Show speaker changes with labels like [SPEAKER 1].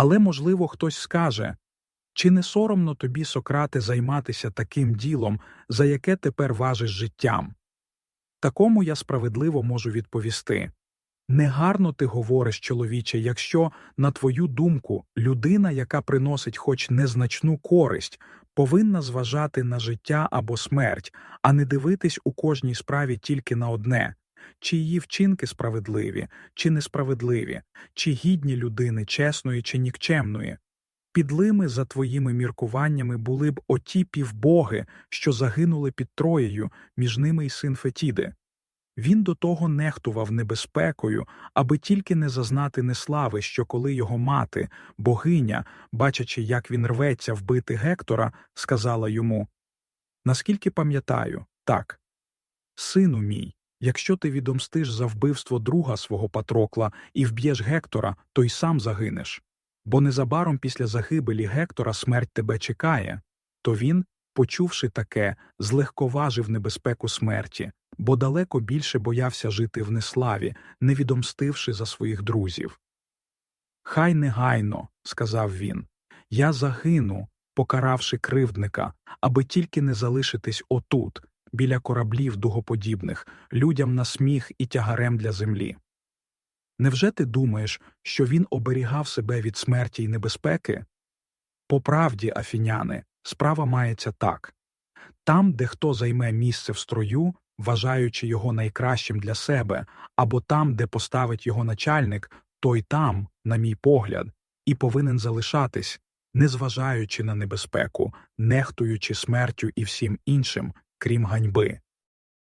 [SPEAKER 1] Але, можливо, хтось скаже чи не соромно тобі, Сократе, займатися таким ділом, за яке тепер важиш життям? Такому я справедливо можу відповісти. Негарно ти говориш, чоловіче, якщо, на твою думку, людина, яка приносить хоч незначну користь, повинна зважати на життя або смерть, а не дивитись у кожній справі тільки на одне чи її вчинки справедливі, чи несправедливі, чи гідні людини чесної чи нікчемної. Підлими за твоїми міркуваннями були б оті півбоги, що загинули під Троєю, між ними й син Фетіди. Він до того нехтував небезпекою, аби тільки не зазнати неслави, що коли його мати, богиня, бачачи, як він рветься вбити Гектора, сказала йому Наскільки пам'ятаю, так. Сину мій, якщо ти відомстиш за вбивство друга свого Патрокла і вб'єш Гектора, то й сам загинеш. Бо незабаром після загибелі Гектора смерть тебе чекає. То він, почувши таке, злегковажив небезпеку смерті, бо далеко більше боявся жити в неславі, не відомстивши за своїх друзів. Хай негайно, сказав він, я загину, покаравши кривдника, аби тільки не залишитись отут, біля кораблів дугоподібних, людям на сміх і тягарем для землі. Невже ти думаєш, що він оберігав себе від смерті й небезпеки? По правді, афіняни, справа мається так там, де хто займе місце в строю, вважаючи його найкращим для себе, або там, де поставить його начальник, той там, на мій погляд, і повинен залишатись, незважаючи на небезпеку, нехтуючи смертю і всім іншим, крім ганьби.